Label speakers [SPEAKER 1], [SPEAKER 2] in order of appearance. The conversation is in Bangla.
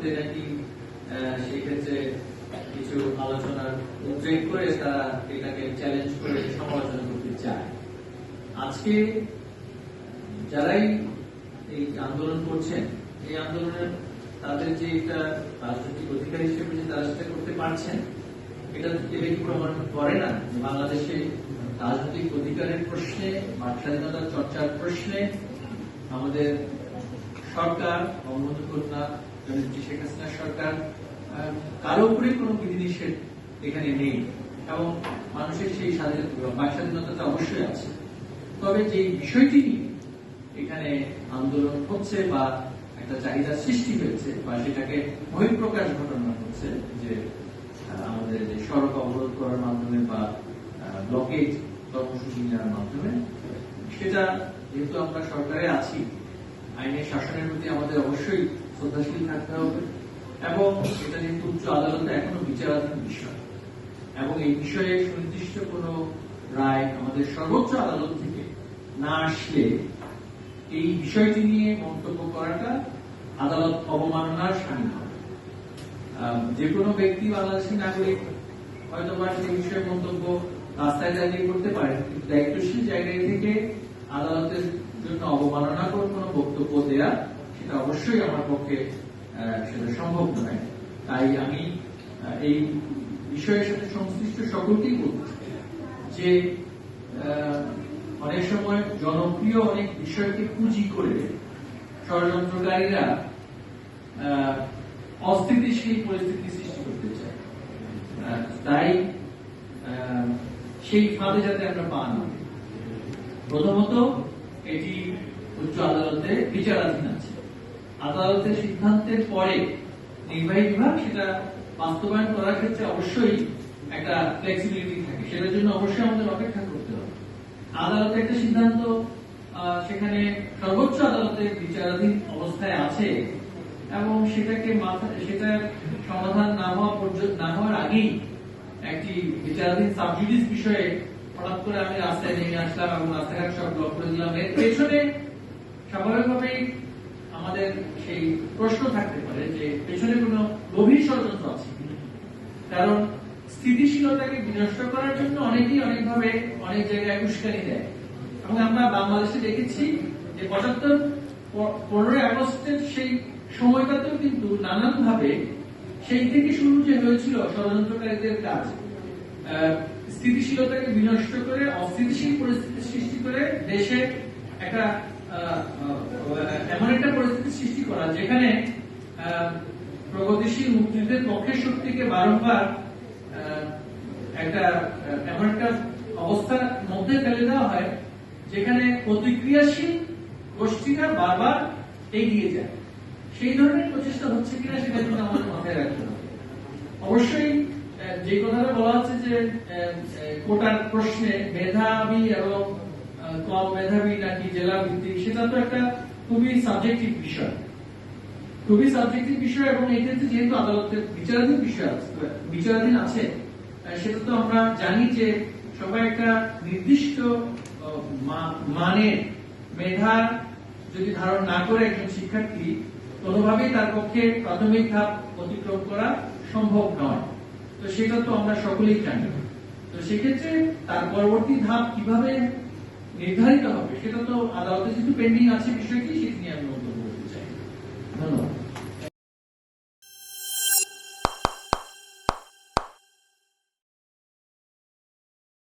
[SPEAKER 1] করতে নাকি সেই ক্ষেত্রে কিছু আলোচনার উদ্রেক করে তারা এটাকে চ্যালেঞ্জ করে সমালোচনা করতে চায়। আজকে যারাই এই আন্দোলন করছেন, এই আন্দোলনের তাদের যে এটা রাজনৈতিক অধিকার হিসেবে যে তারা সেটা করতে পারছেন, এটা এটা কি প্রমাণ করে না বাংলাদেশে রাজনৈতিক অধিকারের প্রশ্নে বাক স্বাধীনতার চর্চার প্রশ্নে আমাদের সরকার বঙ্গবন্ধু কন্যা জননেত্রী শেখ হাসিনা সরকার কারও উপরে কোনো বিধিনিষেধ এখানে নেই এবং মানুষের সেই স্বাধীনতা অবশ্যই আছে। তবে যে বিষয়টি এখানে আন্দোলন হচ্ছে বা একটা চাহিদা সৃষ্টি হয়েছে বা সেটাকে বহিঃপ্রকাশ ঘটনা হচ্ছে, যে আমাদের যে সড়ক অবরোধ করার মাধ্যমে বা ব্লকেজ কর্মসূচি নেওয়ার মাধ্যমে, সেটা যেহেতু আমরা সরকারে আছি, আইনের শাসনের প্রতি আমাদের অবশ্যই শ্রদ্ধাশীল থাকতে হবে এবং এটা যেহেতু উচ্চ আদালতে এখনও বিচারাধীন বিষয়, এবং এই বিষয়ে সুনির্দিষ্ট কোনো রায় আমাদের সর্বোচ্চ আদালত থেকে না আসলে এই বিষয়টি নিয়ে মন্তব্য করাটা আদালত অবমাননার সামিল হবে। যে কোনো ব্যক্তি বাংলাদেশের নাগরিক হয়তো বা সেই বিষয়ে মন্তব্য রাস্তায় দাঁড়িয়ে করতে পারে, কিন্তু দায়িত্বশীল জায়গায় থেকে আদালতের জন্য অবমাননাকর কোনো বক্তব্য দেয়া সেটা অবশ্যই আমার পক্ষে সেটা সম্ভব নয়। তাই আমি এই বিষয়ের সাথে সংশ্লিষ্ট সকলকেই বলতে যে অনেক সময় জনপ্রিয় অনেক বিষয়কে পুঁজি করে ষড়যন্ত্রকারীরা অস্থিতিশীল পরিস্থিতি সৃষ্টি করতে চায়। তাই সেই ফাঁদে যাতে আমরা পা না প্রথমত, এটি উচ্চ আদালতে বিচারাধীন আছে। আদালতের সিদ্ধান্তের পরে নির্বাহী বিভাগ সেটা বাস্তবায়ন করার ক্ষেত্রে অবশ্যই একটা ফ্লেক্সিবিলিটি থাকে। সেটার জন্য অবশ্যই আমাদের অপেক্ষা করতে হবে। আদালতে একটা সিদ্ধান্ত সেখানে সর্বোচ্চ আদালতে বিচারাধীন অবস্থায় আছে এবং সেটাকে মাথা, সেটা সমাধান না হওয়া পর্যন্ত না হওয়ার আগেই একটি বিচারাধীন সাবজুডিস বিষয়ে হঠাৎ করে আমি রাস্তায় নেমে আসলাম এবং রাস্তাঘাট সব ব্লক করে দিলাম। এর পেছনে স্বাভাবিকভাবেই সেই প্রশ্ন থাকতে পারে যে পেছনে কোনো গভীর ষড়যন্ত্র আছে কারণ স্থিতিশীলতাকে বিনষ্ট করার জন্য অনেকেই অনেকভাবে অনেক জায়গায় উস্কানি দেয়। এবং আমরা বাংলাদেশে দেখেছি যে পঁচাত্তর পনেরোই আগস্টের সেই সময়টাতেও কিন্তু নানান ভাবে সেই থেকে শুরু যে হয়েছিল ষড়যন্ত্রকারীদের কাজ স্থিতিশীলতাকে বিনষ্ট করে, অস্থিতিশীল পরিস্থিতি সৃষ্টি করে দেশে একটা এমন একটা সৃষ্টি করা, যেখানে প্রগতিশীল মুক্তিযুদ্ধের পক্ষের শক্তিকে বারংবার একটা, এমন একটা অবস্থার মধ্যে ফেলে দেওয়া হয়, যেখানে প্রতিক্রিয়াশীল গোষ্ঠীরা বারবার এগিয়ে যায়। সেই ধরনের প্রচেষ্টা হচ্ছে কিনা সেটা কিন্তু আমাদের মাথায় রাখতে হবে। অবশ্যই যে কথাটা বলা হচ্ছে যে কোটার প্রশ্নে মেধাবী এবং কম মেধাবী নাকি জেলা ভিত্তিক, সেটা তো একটা খুবই সাবজেক্টিভ বিষয়। খুবই সাবজেক্টিভ বিষয় এবং এই ক্ষেত্রে যেহেতু আদালতের বিচারাধীন বিষয় বিচারাধীন আছে সেটা তো আমরা জানি যে সবাই একটা নির্দিষ্ট মানের মেধা যদি ধারণ না করে একজন শিক্ষার্থী, কোনোভাবেই তার পক্ষে প্রাথমিক ধাপ অতিক্রম করা সম্ভব নয়। তো সেটা তো আমরা সকলেই জানি। তো সেক্ষেত্রে তার পরবর্তী ধাপ কীভাবে নির্ধারিত হবে। সেটা তো আদালতে যেহেতু পেন্ডিং আছে, বিষয়টি সেটি নিয়ে আমি বক্তব্য করতে চাই। ধন্যবাদ।